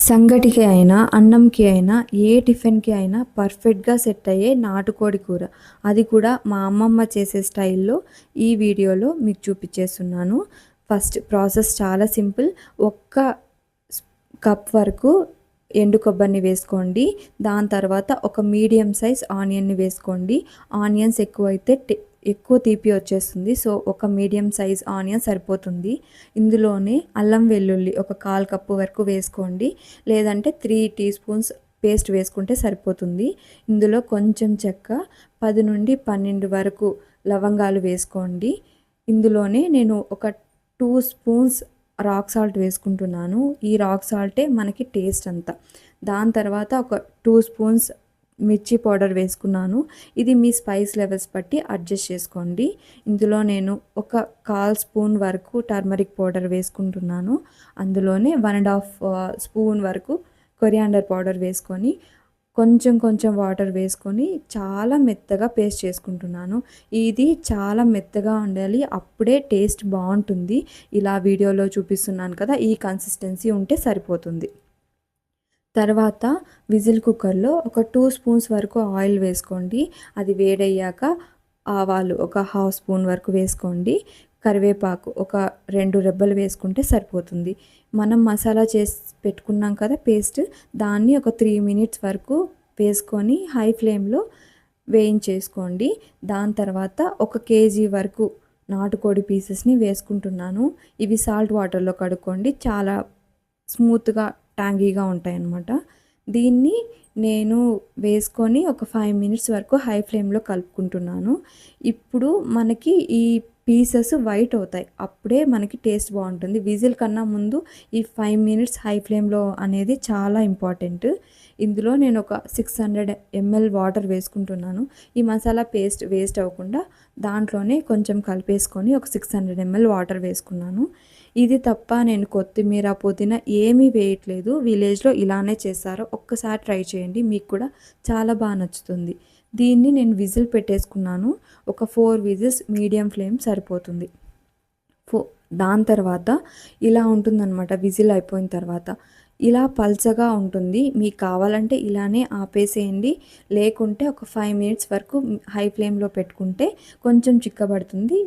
సంగటికి అయినా అన్నంకి అయినా ఏ టిఫిన్కి అయినా పర్ఫెక్ట్గా సెట్ అయ్యే నాటుకోడి కూర. అది కూడా మా అమ్మమ్మ చేసే స్టైల్లో ఈ వీడియోలో మీకు చూపించేస్తున్నాను. ఫస్ట్ ప్రాసెస్ చాలా సింపుల్. ఒక్క కప్ వరకు ఎండు కొబ్బరిని వేసుకోండి. దాని తర్వాత ఒక మీడియం సైజ్ ఆనియన్ని వేసుకోండి. ఆనియన్స్ ఎక్కువైతే ఎక్కువ తీపి వచ్చేస్తుంది. సో ఒక మీడియం సైజ్ ఆనియన్ సరిపోతుంది. ఇందులోనే అల్లం వెల్లుల్లి ఒక కాల్ కప్పు వరకు వేసుకోండి. లేదంటే త్రీ టీ స్పూన్స్ పేస్ట్ వేసుకుంటే సరిపోతుంది. ఇందులో కొంచెం చెక్క పది నుండి పన్నెండు వరకు లవంగాలు వేసుకోండి. ఇందులోనే నేను ఒక టూ స్పూన్స్ రాక్ సాల్ట్ వేసుకుంటున్నాను. ఈ రాక్ సాల్టే మనకి టేస్ట్ అంతా. దాని తర్వాత ఒక టూ స్పూన్స్ మిర్చి పౌడర్ వేసుకున్నాను. ఇది మీ స్పైస్ లెవెల్స్ బట్టి అడ్జస్ట్ చేసుకోండి. ఇందులో నేను ఒక కాల్ స్పూన్ వరకు టర్మరిక్ పౌడర్ వేసుకుంటున్నాను. అందులోనే వన్ అండ్ హాఫ్ స్పూన్ వరకు కొరియాండర్ పౌడర్ వేసుకొని కొంచెం కొంచెం వాటర్ వేసుకొని చాలా మెత్తగా పేస్ట్ చేసుకుంటున్నాను. ఇది చాలా మెత్తగా ఉండాలి అప్పుడే టేస్ట్ బాగుంటుంది. ఇలా వీడియోలో చూపిస్తున్నాను కదా ఈ కన్సిస్టెన్సీ ఉంటే సరిపోతుంది. తర్వాత విజిల్ కుక్కర్లో ఒక టూ స్పూన్స్ వరకు ఆయిల్ వేసుకోండి. అది వేడయ్యాక ఆవాలు ఒక హాఫ్ స్పూన్ వరకు వేసుకోండి. కరివేపాకు ఒక రెండు రెబ్బలు వేసుకుంటే సరిపోతుంది. మనం మసాలా చేసి పెట్టుకున్నాం కదా పేస్ట్ దాన్ని ఒక త్రీ మినిట్స్ వరకు వేసుకొని హై ఫ్లేమ్లో వేయించేసుకోండి. దాని తర్వాత ఒక కేజీ వరకు నాటుకోడి పీసెస్ని వేసుకుంటున్నాను. ఇవి సాల్ట్ వాటర్లో కడుక్కోండి. చాలా స్మూత్గా ట్యాంగీగా ఉంటాయన్నమాట. దీన్ని నేను వేసుకొని ఒక ఫైవ్ మినిట్స్ వరకు హై ఫ్లేమ్లో కలుపుకుంటున్నాను. ఇప్పుడు మనకి ఈ పీసెస్ వైట్ అవుతాయి. అప్పుడే మనకి టేస్ట్ బాగుంటుంది. విజిల్ కన్నా ముందు ఈ ఫైవ్ మినిట్స్ హై ఫ్లేమ్లో అనేది చాలా ఇంపార్టెంట్. ఇందులో నేను ఒక సిక్స్ హండ్రెడ్ ఎంఎల్ వాటర్ వేసుకుంటున్నాను. ఈ మసాలా పేస్ట్ వేస్ట్ అవ్వకుండా దాంట్లోనే కొంచెం కలిపేసుకొని ఒక సిక్స్ హండ్రెడ్ ఎంఎల్ వాటర్ వేసుకున్నాను. ఇది తప్ప నేను కొత్తిమీర పుదీనా ఏమీ వేయట్లేదు. విలేజ్లో ఇలానే చేస్తారో ఒక్కసారి ట్రై చేయండి. మీకు కూడా చాలా బాగా నచ్చుతుంది. దీన్ని నేను విజిల్ పెట్టేసుకున్నాను. ఒక ఫోర్ విజిల్స్ మీడియం ఫ్లేమ్ సరిపోతుంది. ఫో దాని తర్వాత ఇలా ఉంటుందన్నమాట విజిల్ అయిపోయిన తర్వాత. ఇలా పల్చగా ఉంటుంది. మీకు కావాలంటే ఇలానే ఆపేసేయండి. లేకుంటే ఒక ఫైవ్ మినిట్స్ వరకు హై ఫ్లేమ్లో పెట్టుకుంటే కొంచెం చిక్కబడుతుంది.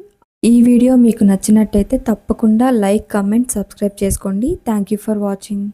ఈ వీడియో మీకు నచ్చినట్టయితే తప్పకుండా లైక్ కమెంట్ సబ్స్క్రైబ్ చేసుకోండి. Thank you for watching.